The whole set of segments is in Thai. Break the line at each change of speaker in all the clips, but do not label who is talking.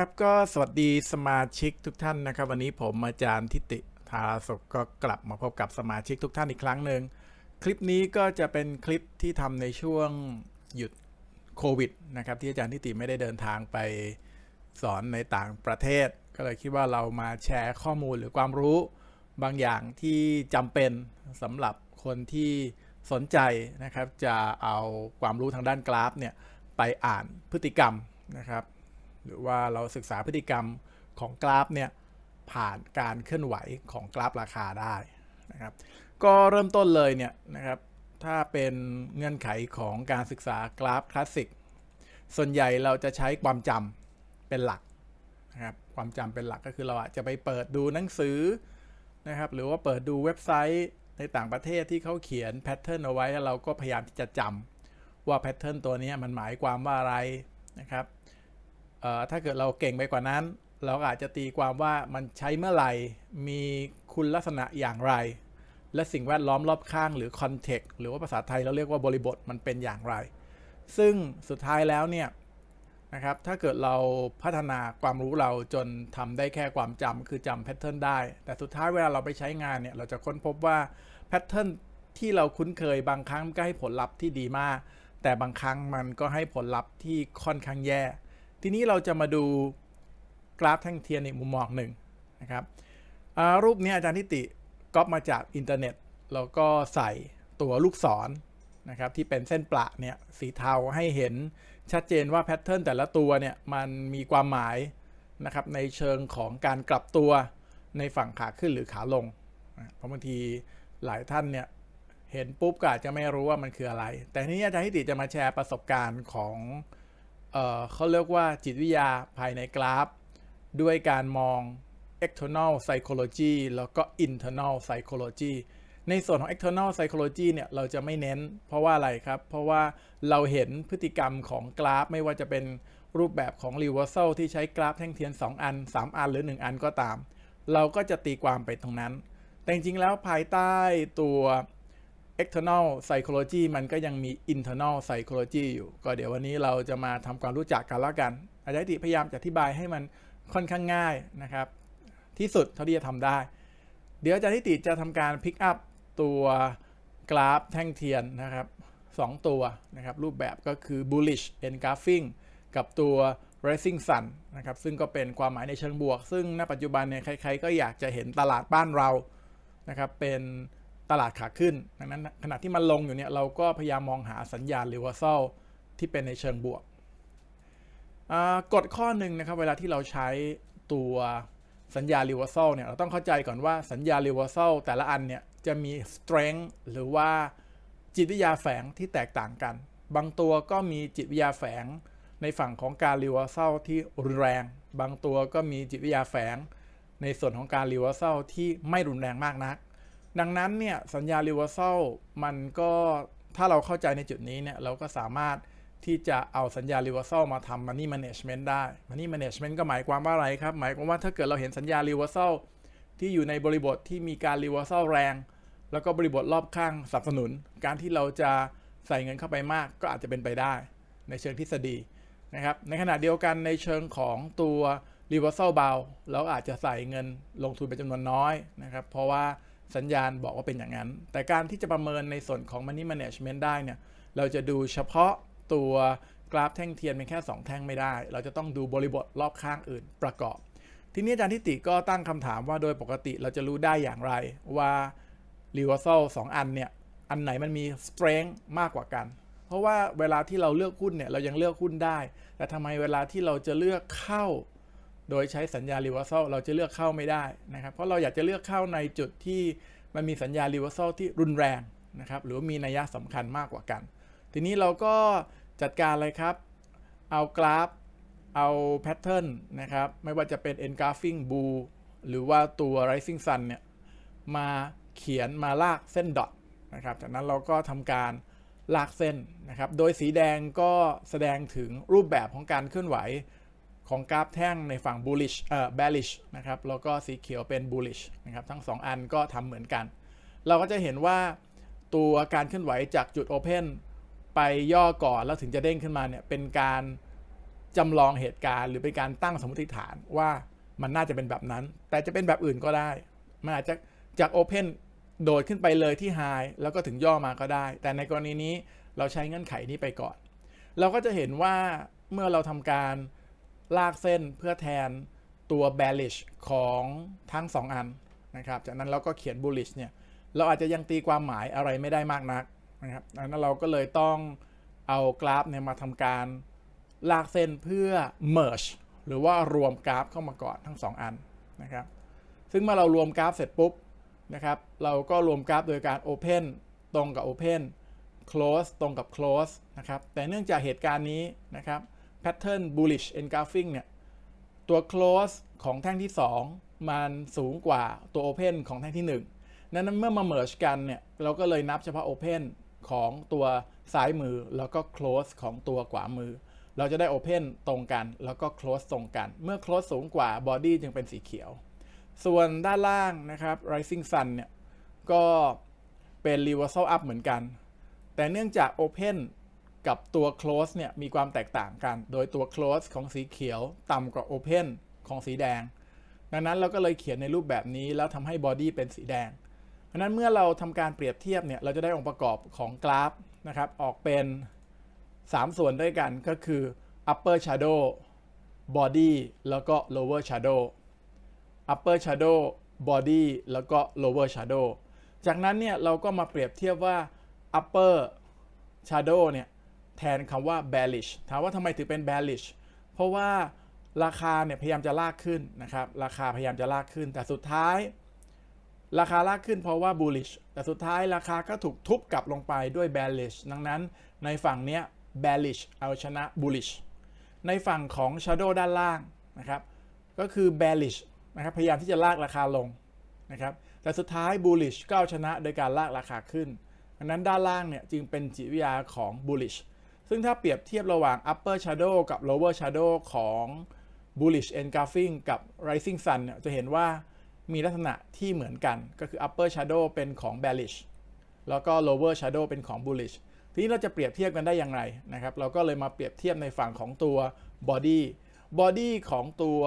ครับก็สวัสดีสมาชิกทุกท่านนะครับ วันนี้ผมอาจารย์ทิติธาราสุขก็กลับมาพบกับสมาชิกทุกท่านอีกครั้งหนึ่งคลิปนี้ก็จะเป็นคลิปที่ทำในช่วงหยุดโควิดนะครับที่อาจารย์ทิติไม่ได้เดินทางไปสอนในต่างประเทศ ก็เลยคิดว่าเรามาแชร์ข้อมูลหรือความรู้บางอย่างที่จำเป็นสำหรับคนที่สนใจนะครับจะเอาความรู้ทางด้านกราฟเนี่ยไปอ่านพฤติกรรมนะครับ หรือว่าเราศึกษาพฤติกรรมของกราฟเนี่ยผ่านการเคลื่อนไหวของกราฟราคาได้นะครับ ก็เริ่มต้นเลยเนี่ยนะครับ ถ้าเป็นเงื่อนไขของการศึกษากราฟคลาสสิกส่วนใหญ่เราจะใช้ความจำเป็นหลักนะครับความจำเป็นหลักก็คือเราอาจจะไปเปิดดูหนังสือนะครับ หรือว่าเปิดดูเว็บไซต์ในต่างประเทศที่เขาเขียนแพทเทิร์นเอาไว้แล้วเราก็พยายามที่จะจำว่าแพทเทิร์นตัวนี้มันหมายความว่าอะไรนะครับ ถ้าเกิดเราเก่งไปกว่านั้น เราก็อาจจะตีความว่ามันใช้เมื่อไหร่ มีคุณลักษณะอย่างไร และสิ่งแวดล้อมรอบข้างหรือคอนเทกต์หรือว่าภาษาไทยเราเรียกว่าบริบทมันเป็นอย่างไร ซึ่งสุดท้ายแล้วเนี่ยนะครับถ้าเกิดเราพัฒนาความรู้เราจนทำได้แค่ความจำคือจำแพทเทิร์นได้ แต่สุดท้ายเวลาเราไปใช้งานเนี่ยเราจะค้นพบว่าแพทเทิร์นที่เราคุ้นเคยบางครั้งก็ให้ผลลัพธ์ที่ดีมาก แต่บางครั้งมันก็ให้ผลลัพธ์ที่ค่อนข้างแย่ ทีนี้เราจะมาดูกราฟแท่งเทียนในมุมมองหนึ่งนะครับรูปนี้อาจารย์ทิติก๊อปมาจากอินเทอร์เน็ตแล้วก็ใส่ตัวลูกศรนะครับที่เป็นเส้นประเนี่ยสีเทาให้เห็นชัดเจนว่าแพทเทิร์นแต่ละตัวเนี่ยมันมีความหมายนะครับในเชิงของการกลับตัวในฝั่งขาขึ้นหรือขาลง เพราะบางทีหลายท่านเนี่ยเห็นปุ๊บก็อาจจะไม่รู้ว่ามันคืออะไร แต่นี้อาจารย์ทิติจะมาแชร์ประสบการณ์ของ เเขาเรียกว่าจิตวิทยาภายในกราฟ ด้วยการมอง external psychology แล้วก็ internal psychology ในส่วนของ external psychology เนี่ย เราจะไม่เน้น เพราะว่าอะไรครับ เพราะว่าเราเห็นพฤติกรรมของกราฟ ไม่ว่าจะเป็นรูปแบบของ reversal ที่ใช้กราฟแท่งเทียน 2 อัน 3 อันหรือ 1 อันก็ตาม เราก็จะตีความไปตรงนั้น แต่จริงๆแล้วภายใต้ตัว external psychology มันก็ยังมี internal psychology อยู่ ก็เดี๋ยววันนี้เราจะมาทำความรู้จักกันล้วกัน อาจารย์ติพยายามจะอธิบายให้มันค่อนข้างง่ายนะครับ ที่สุดเท่าที่จะทำได้ เดี๋ยวอาจารย์ติจะทำการ pick up ตัวกราฟแท่งเทียนนะครับสองตัวนะครับ รูปแบบก็คือ bullish engulfing กับตัว rising sun นะครับ ซึ่งก็เป็นความหมายในเชิงบวก ซึ่งณปัจจุบันเนี่ยใครๆก็อยากจะเห็นตลาดบ้านเรานะครับเป็น ตลาดขาขึ้น ดังนั้นขณะที่มันลงอยู่เนี่ยเราก็พยายามมองหาสัญญาณ reversal ที่เป็นในเชิงบวกอ่ากฎข้อหนึ่งนะครับ เวลาที่เราใช้ตัวสัญญา reversal เนี่ย เราต้องเข้าใจก่อนว่าสัญญา reversal แต่ละอันเนี่ย จะมี strength หรือว่าจิตวิทยาแฝงที่แตกต่างกัน บางตัวก็มีจิตวิทยาแฝงในฝั่งของการ reversal ที่รุนแรง บางตัวก็มีจิตวิทยาแฝงในส่วนของการ reversal ที่ไม่รุนแรงมากนัก ดังนั้นเนี่ยสัญญา reversal มันก็ถ้าเราเข้าใจในจุดนี้เนี่ยเราก็สามารถที่จะเอาสัญญา reversal มาทำ money management ได้ money management ก็หมายความว่าอะไรครับ หมายความว่าถ้าเกิดเราเห็นสัญญา reversal ที่อยู่ในบริบทที่มีการ reversal แรง แล้วก็บริบทรอบข้างสนับสนุน การที่เราจะใส่เงินเข้าไปมากก็อาจจะเป็นไปได้ ในเชิงทฤษฎีนะครับในขณะเดียวกันในเชิงของตัว reversal เบาเราอาจจะใส่เงินลงทุนเป็นจำนวนน้อยนะครับเพราะว่า สัญญาณบอกว่าเป็นอย่างนั้น แต่การที่จะประเมินในส่วนของ money management ได้เนี่ย เราจะดูเฉพาะตัวกราฟแท่งเทียนเป็นแค่ 2 แท่งไม่ได้ เราจะต้องดูบริบทรอบข้างอื่นประกอบ ทีนี้อาจารย์ทิติก็ตั้งคำถามว่าโดยปกติเราจะรู้ได้อย่างไรว่า reversal 2 อันเนี่ย อันไหนมันมี strength มากกว่ากัน เพราะว่าเวลาที่เราเลือกหุ้นเนี่ยเรายังเลือกหุ้นได้ แต่ทำไมเวลาที่เราจะเลือกเข้า โดยใช้สัญญา reversal เราจะเลือกเข้าไม่ได้นะครับ เพราะเราอยากจะเลือกเข้าในจุดที่มันมีสัญญา reversal ที่รุนแรงนะครับ หรือมีนัยสำคัญมากกว่ากัน ทีนี้เราก็จัดการเลยครับ เอากราฟ เอาแพทเทิร์นนะครับ ไม่ว่าจะเป็น engulfing bull หรือว่าตัว rising sun เนี่ย มาเขียนมาลากเส้นดอทนะครับ จากนั้นเราก็ทำการลากเส้นนะครับ โดยสีแดงก็แสดงถึงรูปแบบของการเคลื่อนไหว ของกราฟแท่งในฝั่ง bullish เอ่อ bearish นะครับ แล้วก็สีเขียวเป็น bullish นะครับ ทั้ง 2 อันก็ทำเหมือนกัน เราก็จะเห็นว่าตัวการเคลื่อนไหวจากจุด open ไปย่อก่อนแล้วถึงจะเด้งขึ้นมาเนี่ย เป็นการจำลองเหตุการณ์ หรือเป็นการตั้งสมมติฐานว่ามันน่าจะเป็นแบบนั้น แต่จะเป็นแบบอื่นก็ได้ มันอาจจะจาก Open โดดขึ้นไปเลยที่ High แล้วก็ถึงย่อมาก็ได้ แต่ในกรณีนี้เราใช้เงื่อนไขนี้ไปก่อน เราก็จะเห็นว่าเมื่อเราทำการ ลากเส้นเพื่อแทนตัว bearish ของทั้ง 2 อันนะครับ จากนั้นเราก็เขียน bullish เนี่ย เราอาจจะยังตีความหมายอะไรไม่ได้มากนักนะครับดังนั้นเราก็เลยต้องเอากราฟเนี่ยมาทำการลากเส้นเพื่อ merge หรือว่ารวมกราฟเข้ามาก่อนทั้ง 2 อันนะครับ ซึ่งเมื่อเรารวมกราฟเสร็จปุ๊บนะครับ เราก็รวมกราฟโดยการ open ตรงกับ open close ตรงกับ close นะครับ แต่เนื่องจากเหตุการณ์นี้นะครับ pattern bullish engulfing เนี่ย ตัว close ของแท่งที่ 2 มันสูงกว่าตัว open ของแท่งที่ 1 นั้นเมื่อมา merge กันเนี่ย เราก็เลยนับเฉพาะ open ของตัวซ้ายมือแล้วก็ close ของตัวขวามือ เราจะได้ open ตรงกันแล้วก็ close ตรงกัน เมื่อ close สูงกว่า body จึงเป็นสีเขียว ส่วนด้านล่างนะครับ rising sun เนี่ย ก็เป็น reversal up เหมือนกัน แต่เนื่องจาก open กับตัว close เนี่ยมีความแตกต่างกัน โดยตัว close ของสีเขียวต่ำกว่า open ของสีแดง ดังนั้นเราก็เลยเขียนในรูปแบบนี้แล้วทำให้ body เป็นสีแดงดังนั้นเมื่อเราทำการเปรียบเทียบเนี่ยเราจะได้องค์ประกอบของกราฟนะครับออกเป็น 3 ส่วนด้วยกันก็คือ upper shadow body แล้วก็ lower shadow upper shadow body แล้วก็ lower shadow จากนั้นเนี่ยเราก็มาเปรียบเทียบว่า upper shadow เนี่ย แทนคำว่า bearish ถามว่าทำไมถึงเป็น bearish เพราะว่าราคาเนี่ยพยายามจะลากขึ้นนะครับ ราคาพยายามจะลากขึ้น แต่สุดท้าย ราคาลากขึ้นเพราะว่า bullish แต่สุดท้ายราคาก็ถูกทุบกลับลงไปด้วย bearish ดังนั้นในฝั่งเนี้ย bearish เอาชนะ bullish ในฝั่งของ shadow ด้านล่างนะครับ ก็คือ bearish นะครับพยายามที่จะลากราคาลงนะครับ แต่สุดท้าย bullish ก็เอาชนะโดยการลากราคาขึ้นดังนั้นด้านล่างเนี่ยจึงเป็นจิตวิทยาของ bullish ซึ่งถ้าเปรียบเทียบระหว่าง upper shadow กับ lower shadow ของ bullish engulfing กับ rising sun เนี่ยจะเห็นว่ามีลักษณะที่เหมือนกันก็คือ upper shadow เป็นของ bearish แล้วก็ lower shadow เป็นของ bullish ทีนี้เราจะเปรียบเทียบกันได้อย่างไรนะครับ เราก็เลยมาเปรียบเทียบในฝั่งของตัว body body ของตัว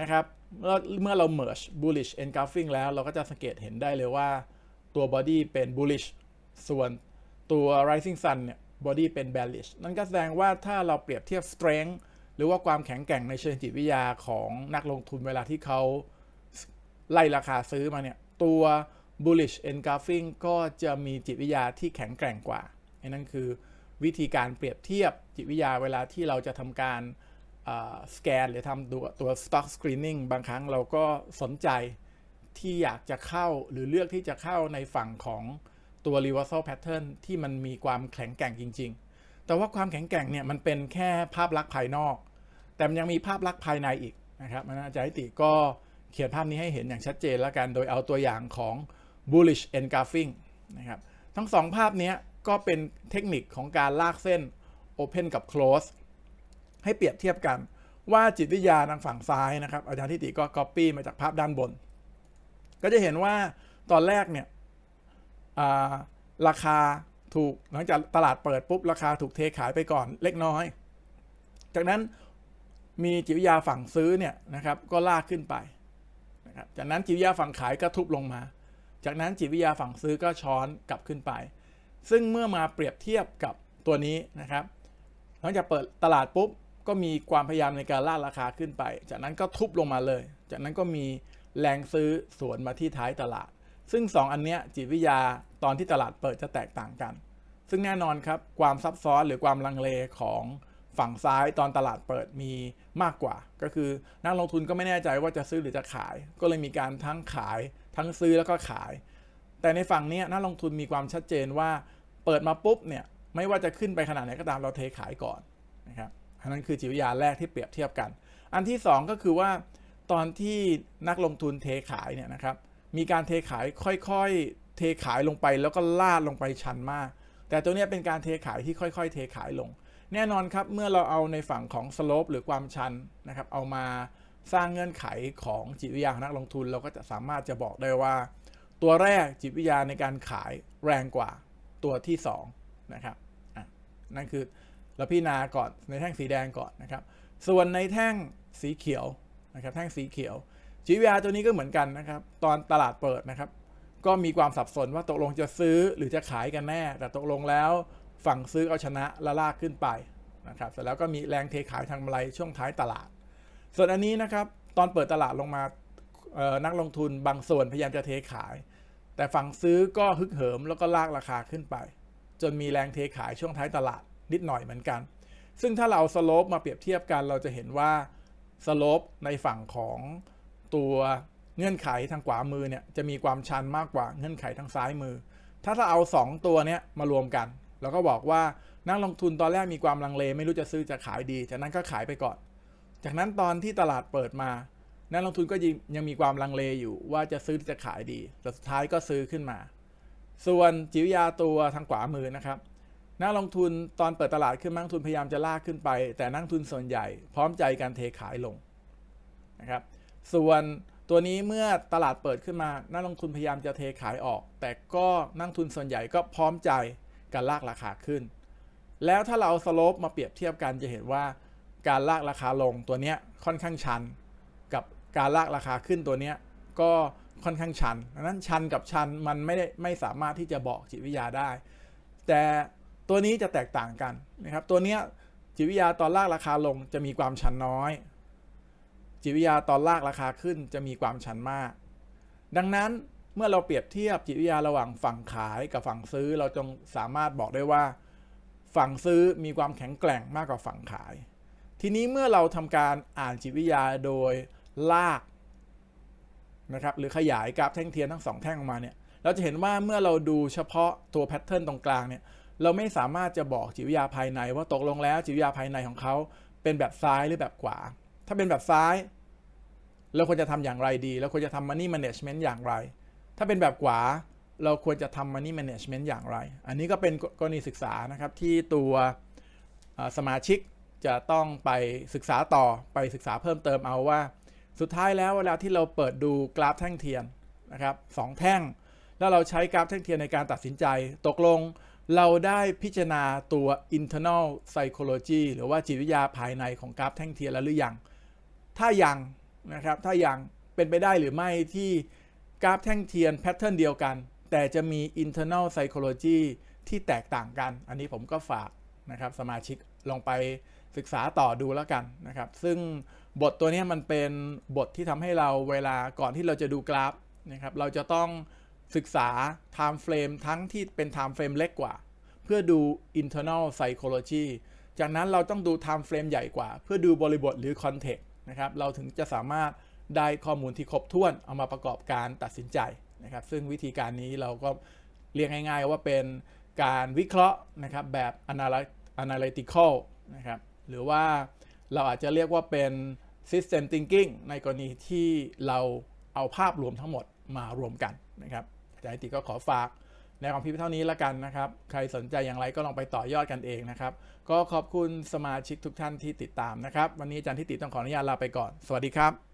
นะครับเมื่อเมื่อเรา merge bullish engulfing แล้วเราก็จะสังเกตเห็นได้เลยว่าตัว body เป็น bullish ส่วนตัว rising sun เนี่ย body เป็น bearish นั่นก็แสดงว่าถ้าเราเปรียบเทียบ strength หรือว่าความแข็งแกร่งในเชิงจิตวิทยาของนักลงทุนเวลาที่เขาไล่ราคาซื้อมาเนี่ย ตัว bullish engulfing ก็จะมีจิตวิทยาที่แข็งแกร่งกว่านั่นคือวิธีการเปรียบเทียบจิตวิทยาเวลาที่เราจะทำการสแกนหรือทำตัวตัว stock screening บางครั้งเราก็สนใจที่อยากจะเข้าหรือเลือกที่จะเข้าในฝั่งของ ตัว reversal pattern ที่มันมีความแข็งแกร่งจริง ๆ แต่ว่าความแข็งแกร่งเนี่ยมันเป็นแค่ภาพลักษณ์ภายนอก แต่มันยังมีภาพลักษณ์ภายในอีกนะครับมันอาจารย์ติก็เขียนภาพนี้ให้เห็นอย่างชัดเจนแล้วกัน โดยเอาตัวอย่างของ bullish engulfing นะครับ ทั้งสองภาพนี้ก็เป็นเทคนิคของการลากเส้น open กับ close ให้เปรียบเทียบกันว่าจิตวิทยาทางฝั่งซ้ายนะครับ อาจารย์ทิติก็ copy มาจากภาพด้านบน ก็จะเห็นว่าตอนแรกเนี่ย ราคาถูกหลังจากตลาดเปิดปุ๊บราคาถูกเทขายไปก่อนเล็กน้อย จากนั้นมีจิตวิทยาฝั่งซื้อเนี่ยนะครับก็ลากขึ้นไปนะครับจากนั้นจิตวิทยาฝั่งขายก็ทุบลงมา จากนั้นจิตวิทยาฝั่งซื้อก็ช้อนกลับขึ้นไป ซึ่งเมื่อมาเปรียบเทียบกับตัวนี้นะครับหลังจากเปิดตลาดปุ๊บก็มีความพยายามในการล่าราคาขึ้นไป จากนั้นก็ทุบลงมาเลย จากนั้นก็มีแรงซื้อสวนมาที่ท้ายตลาด ซึ่ง 2 อันเนี้ยจิตวิทยา ตอนที่ตลาดเปิดจะแตกต่างกัน ซึ่งแน่นอนครับความซับซ้อนหรือความลังเลของฝั่งซ้ายตอนตลาดเปิดมีมากกว่า ก็คือนักลงทุนก็ไม่แน่ใจว่าจะซื้อหรือจะขาย ก็เลยมีการทั้งขายทั้งซื้อแล้วก็ขาย แต่ในฝั่งนี้นักลงทุนมีความชัดเจนว่าเปิดมาปุ๊บเนี่ยไม่ว่าจะขึ้นไปขนาดไหนก็ตามเราเทขายก่อนนะครับอันนั้นคือจิตวิทยาแรกที่เปรียบเทียบกัน อันที่ 2 ก็คือว่าตอนที่นักลงทุนเทขายเนี่ยนะครับมีการเทขายค่อยๆ เทขายลงไปแล้วก็ลาดลงไปชันมาก แต่ตัวนี้เป็นการเทขายที่ค่อยๆ เทขายลง แน่นอนครับเมื่อเราเอาในฝั่งของสโลปหรือความชันนะครับเอามาสร้างเงื่อนไขของจิตวิทยาของนักลงทุน เราก็จะสามารถจะบอกได้ว่า ตัวแรกจิตวิทยาในการขายแรงกว่าตัวที่2นะครับนั่นคือเราพิจารณาก่อนในแท่งสีแดงก่อนนะครับ ส่วนในแท่งสีเขียวนะครับแท่งสีเขียว GVR ตัวนี้ก็เหมือนกันนะครับ ตอนตลาดเปิดนะครับ ก็มีความสับสนว่าตกลงจะซื้อหรือจะขายกันแน่ แต่ตกลงแล้วฝั่งซื้อเอาชนะและลากขึ้นไปนะครับเสร็จแล้วก็มีแรงเทขายทางกำไรช่วงท้ายตลาด ส่วนอันนี้นะครับตอนเปิดตลาดลงมานักลงทุนบางส่วนพยายามจะเทขาย แต่ฝั่งซื้อก็ฮึกเหิมแล้วก็ลากราคาขึ้นไป จนมีแรงเทขายช่วงท้ายตลาดนิดหน่อยเหมือนกัน ซึ่งถ้าเราเอาสโลปมาเปรียบเทียบกันเราจะเห็นว่าสโลปในฝั่งของตัว เงื่อนไขทางขวามือเนี่ยจะมีความชันมากกว่าเงื่อนไขทางซ้ายมือ ถ้าถ้าเอา 2 ตัวเนี้ยมารวมกันเราก็บอกว่านักลงทุนตอนแรกมีความลังเล ไม่รู้จะซื้อจะขายดี จากนั้นก็ขายไปก่อน จากนั้นตอนที่ตลาดเปิดมา นักลงทุนก็ยังมีความลังเลอยู่ว่าจะซื้อจะขายดี แต่สุดท้ายก็ซื้อขึ้นมา ส่วนจิวยาตัวทางขวามือนะครับนักลงทุนตอนเปิดตลาดขึ้นนักลงทุนพยายามจะลากขึ้นไป แต่นักลงทุนส่วนใหญ่ พร้อมใจการเทขายลงนะครับ ส่วน ตัวนี้เมื่อตลาดเปิดขึ้นมานักลงทุนพยายามจะเทขายออก แต่ก็นักทุนส่วนใหญ่ก็พร้อมใจการลากราคาขึ้น แล้วถ้าเราเอาสโลปมาเปรียบเทียบกันจะเห็นว่าการลากราคาลงตัวเนี้ยค่อนข้างชัน กับการลากราคาขึ้นตัวเนี้ยก็ค่อนข้างชันดังนั้นชันกับชันมันไม่ได้ไม่สามารถที่จะบอกจิตวิทยาได้ แต่ตัวนี้จะแตกต่างกันนะครับตัวเนี้ยจิตวิทยาตอนลากราคาลงจะมีความชันน้อย จิตวิทยาตอนลากราคาขึ้นจะมีความชันมาก ดังนั้นเมื่อเราเปรียบเทียบจิตวิทยาระหว่างฝั่งขายกับฝั่งซื้อเราจงสามารถบอกได้ว่า ฝั่งซื้อมีความแข็งแกร่งมากกว่าฝั่งขาย ทีนี้เมื่อเราทำการอ่านจิตวิทยาโดยลากนะครับหรือขยายกราฟแท่งเทียนทั้งสองแท่งออกมาเนี่ยเราจะเห็นว่าเมื่อเราดูเฉพาะตัวแพทเทิร์นตรงกลางเนี่ยเราไม่สามารถจะบอกจิตวิทยาภายในว่าตกลงแล้วจิตวิทยาภายในของเขาเป็นแบบซ้ายหรือแบบขวา ถ้าเป็นแบบซ้าย เราควรจะทำอย่างไรดี เราควรจะทำ money management อย่างไร ถ้าเป็นแบบขวาเราควรจะทำ money management อย่างไร อันนี้ก็เป็นกรณีศึกษานะครับที่ตัวสมาชิกจะต้องไปศึกษาต่อไปศึกษาเพิ่มเติมเอาว่า สุดท้ายแล้วเวลาที่เราเปิดดูกราฟแท่งเทียนนะครับสองแท่ง แล้วเราใช้กราฟแท่งเทียนในการตัดสินใจ ตกลงเราได้พิจารณาตัว internal psychology หรือว่าจิตวิทยาภายในของกราฟแท่งเทียนแล้วหรือยัง ถ้ายัง นะครับ ถ้ายังเป็นไปได้หรือไม่ที่กราฟแท่งเทียนแพทเทิร์นเดียวกัน แต่จะมี internal psychology ที่แตกต่างกัน อันนี้ผมก็ฝากนะครับสมาชิกลองไปศึกษาต่อดูแล้วกันนะครับ ซึ่งบทตัวนี้มันเป็นบทที่ทำให้เราเวลาก่อนที่เราจะดูกราฟนะครับ เราจะต้องศึกษา time frame ทั้งที่เป็น time frame เล็กกว่า เพื่อดู internal psychology จากนั้นเราต้องดู time frame ใหญ่กว่า เพื่อดูบริบทหรือ context นะครับเราถึงจะสามารถได้ข้อมูลที่ครบถ้วนเอามาประกอบการตัดสินใจนะครับ ซึ่งวิธีการนี้เราก็เรียกง่ายๆว่าเป็นการวิเคราะห์นะครับแบบ analytical นะครับหรือว่าเราอาจจะเรียกว่าเป็น system thinking ในกรณีที่เราเอาภาพรวมทั้งหมดมารวมกันนะครับอาจารย์ติก็ขอฝาก ในความคิดเท่านี้ละกันนะครับ ใครสนใจอย่างไรก็ลองไปต่อยอดกันเองนะครับ ก็ขอบคุณสมาชิกทุกท่านที่ติดตามนะครับ วันนี้อาจารย์ทิติต้องขออนุญาตลาไปก่อน สวัสดีครับ